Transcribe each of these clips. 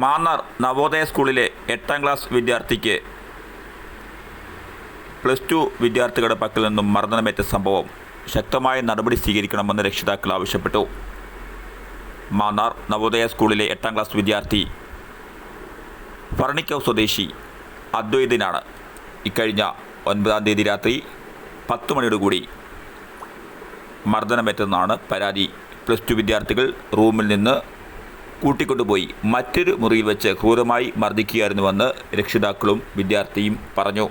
മാന്നാർ നവോദയ സ്കൂളിലെ എട്ടാം ക്ലാസ് വിദ്യാർത്ഥിക്ക് പ്ലസ് ടു വിദ്യാർത്ഥികളുടെ പക്കൽ നിന്നും മർദ്ദനമേറ്റ സംഭവം ശക്തമായ നടപടി സ്വീകരിക്കണമെന്ന് രക്ഷിതാക്കൾ ആവശ്യപ്പെട്ടു. മാന്നാർ നവോദയ സ്കൂളിലെ എട്ടാം ക്ലാസ് വിദ്യാർത്ഥി ഫർണിക്കവ് സ്വദേശി അദ്വൈതിനാണ്. ഇക്കഴിഞ്ഞ ഒൻപതാം തീയതി രാത്രി പത്ത് മണിയോടുകൂടി മർദ്ദനമേറ്റെന്നാണ് പരാതി. പ്ലസ് ടു വിദ്യാർത്ഥികൾ റൂമിൽ നിന്ന് കൂട്ടിക്കൊണ്ടുപോയി. മറ്റൊരു മുറിയിൽ വെച്ച് ക്രൂരമായി മർദ്ദിക്കുകയായിരുന്നുവെന്ന് രക്ഷിതാക്കളും വിദ്യാർത്ഥിയും പറഞ്ഞു.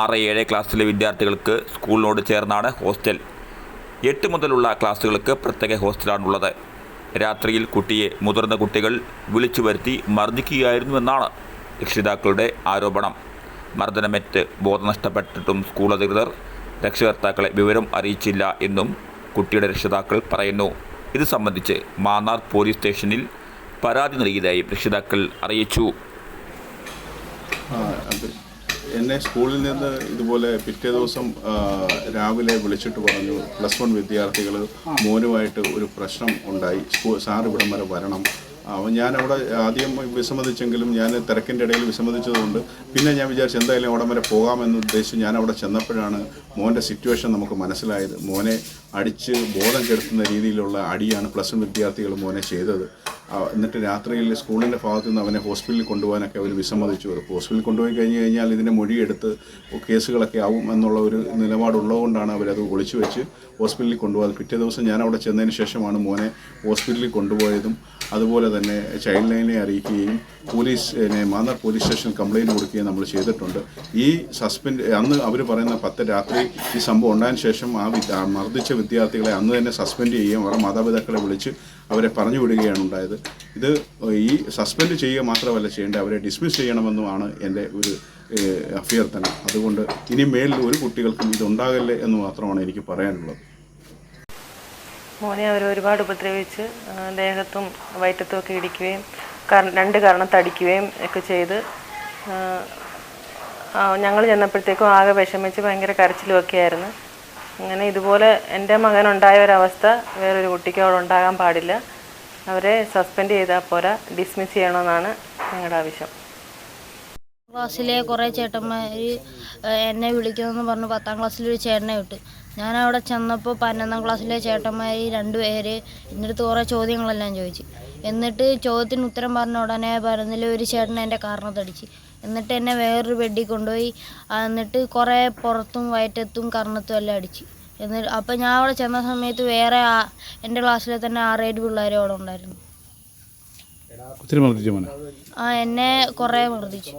ആറ് ഏഴ് ക്ലാസ്സിലെ വിദ്യാർത്ഥികൾക്ക് സ്കൂളിനോട് ചേർന്നാണ് ഹോസ്റ്റൽ. എട്ട് മുതലുള്ള ക്ലാസ്സുകൾക്ക് പ്രത്യേക ഹോസ്റ്റലാണുള്ളത്. രാത്രിയിൽ കുട്ടിയെ മുതിർന്ന കുട്ടികൾ വിളിച്ചു വരുത്തി മർദ്ദിക്കുകയായിരുന്നുവെന്നാണ് രക്ഷിതാക്കളുടെ ആരോപണം. മർദ്ദനമേറ്റ് ബോധം നഷ്ടപ്പെട്ടിട്ടും സ്കൂൾ അധികൃതർ രക്ഷകർത്താക്കളെ വിവരം അറിയിച്ചില്ല എന്നും കുട്ടിയുടെ രക്ഷിതാക്കൾ പറയുന്നു. ഇത് സംബന്ധിച്ച് മാന്നാർ പോലീസ് സ്റ്റേഷനിൽ പരാതി നൽകിയതായി രക്ഷിതാക്കൾ അറിയിച്ചു. എന്നെ സ്കൂളിൽ നിന്ന് ഇതുപോലെ പിറ്റേ ദിവസം രാവിലെ വിളിച്ചിട്ട് പറഞ്ഞു പ്ലസ് വൺ വിദ്യാർത്ഥികൾ മോനുമായിട്ട് ഒരു പ്രശ്നം ഉണ്ടായി. സ്കൂൾ സാർ ഇവിടം വരെ വരണം. അവൻ അവിടെ ആദ്യം വിസമ്മതിച്ചെങ്കിലും ഞാൻ തിരക്കിന്റെ ഇടയിൽ വിസമ്മതിച്ചതുകൊണ്ട് പിന്നെ ഞാൻ വിചാരിച്ചു എന്തായാലും അവിടം വരെ പോകാമെന്ന് ഉദ്ദേശിച്ച് ഞാൻ അവിടെ ചെന്നപ്പോഴാണ് മോന്റെ സിറ്റുവേഷൻ നമുക്ക് മനസ്സിലായത്. മോനെ അടിച്ച് ബോധം കെടുത്തുന്ന രീതിയിലുള്ള അടിയാണ് പ്ലസ് വൺ വിദ്യാർത്ഥികൾ മോനെ ചെയ്തത്. എന്നിട്ട് രാത്രിയിൽ സ്കൂളിന്റെ ഭാഗത്തു നിന്ന് അവനെ ഹോസ്പിറ്റലിൽ കൊണ്ടുപോകാനൊക്കെ അവർ വിസമ്മതിച്ചു. ഹോസ്പിറ്റലിൽ കൊണ്ടുപോയി കഴിഞ്ഞ് കഴിഞ്ഞാൽ ഇതിന്റെ മൊഴിയെടുത്ത് കേസുകളൊക്കെ ആവും എന്നുള്ള ഒരു നിലപാടുള്ളതുകൊണ്ടാണ് അവരത് ഒളിച്ചു വെച്ച് ഹോസ്പിറ്റലിൽ കൊണ്ടുപോകാതെ പിറ്റേ ദിവസം ഞാൻ അവിടെ ചെന്നതിന് ശേഷമാണ് മോനെ ഹോസ്പിറ്റലിൽ കൊണ്ടുപോയതും അതുപോലെ തന്നെ ചൈൽഡ് ലൈനെ അറിയിക്കുകയും police Mannar police station complaint കൊടുക്കുകയും നമ്മൾ ചെയ്തിട്ടുണ്ട്. ഈ സസ്പെൻഡ് അന്ന് അവർ പറയുന്ന പത്ത് രാത്രി ഈ സംഭവം ഉണ്ടായതിനു ശേഷം ആ മർദ്ദിച്ച വിദ്യാർത്ഥികളെ അന്ന് തന്നെ സസ്പെൻഡ് ചെയ്യുകയും അവരുടെ മാതാപിതാക്കളെ വിളിച്ച് അവരെ പറഞ്ഞു വിടുകയാണ് ഉണ്ടായത്. ഇത് ഈ സസ്പെൻഡ് ചെയ്യുക മാത്രമല്ല ചെയ്യേണ്ടത് അവരെ ഡിസ്മിസ് ചെയ്യണമെന്നുമാണ് എന്റെ ഒരു അഭ്യർത്ഥന. അതുകൊണ്ട് ഇനി മേലിൽ ഒരു കുട്ടികൾക്കും ഇതുണ്ടാകല്ലേ എന്ന് മാത്രമാണ് എനിക്ക് പറയാനുള്ളത്. മോനെ അവർ ഒരുപാട് ഉപദ്രവിച്ച് ദേഹത്തും വയറ്റത്തും ഒക്കെ ഇടിക്കുകയും രണ്ട് കാരണം തടിക്കുകയും ഒക്കെ ചെയ്ത് ഞങ്ങൾ ചെന്നപ്പോഴത്തേക്കും ആകെ വിഷമിച്ച് ഭയങ്കര കരച്ചിലും ഒക്കെ ആയിരുന്നു. അങ്ങനെ ഇതുപോലെ എന്റെ മകനുണ്ടായ ഒരവസ്ഥ വേറൊരു കുട്ടിക്ക് അവിടെ ഉണ്ടാകാൻ പാടില്ല. അവരെ സസ്പെൻഡ് ചെയ്താൽ പോരാ ഡിസ്മിസ് ചെയ്യണമെന്നാണ് ഞങ്ങളുടെ ആവശ്യം. ക്ലാസ്സിലെ കുറേ ചേട്ടന്മാർ എന്നെ വിളിക്കുമെന്ന് പറഞ്ഞു പത്താം ക്ലാസ്സിലൊരു ചേട്ടനെ വിട്ട്. ഞാൻ അവിടെ ചെന്നപ്പോൾ പതിനൊന്നാം ക്ലാസ്സിലെ ചേട്ടന്മാർ രണ്ടുപേര് എന്റെ അടുത്ത് കുറേ ചോദ്യങ്ങളെല്ലാം ചോദിച്ചു. എന്നിട്ട് ചോദ്യത്തിന് ഉത്തരം പറഞ്ഞ ഉടനെ പറഞ്ഞതിൽ ഒരു ചേട്ടൻ എന്റെ കാരണത്തടിച്ച് എന്നിട്ട് എന്നെ വേറൊരു ബെഡിൽ കൊണ്ടുപോയി. എന്നിട്ട് കുറേ പുറത്തും വയറ്റത്തും കർണത്തും എല്ലാം അടിച്ച്. എന്നിട്ട് അപ്പം ഞാൻ അവിടെ ചെന്ന സമയത്ത് വേറെ എന്റെ ക്ലാസ്സിലെ തന്നെ ആറേഴ് പിള്ളേരും അവിടെ ഉണ്ടായിരുന്നു. ആ എന്നെ കുറേ മർദ്ദിച്ചു.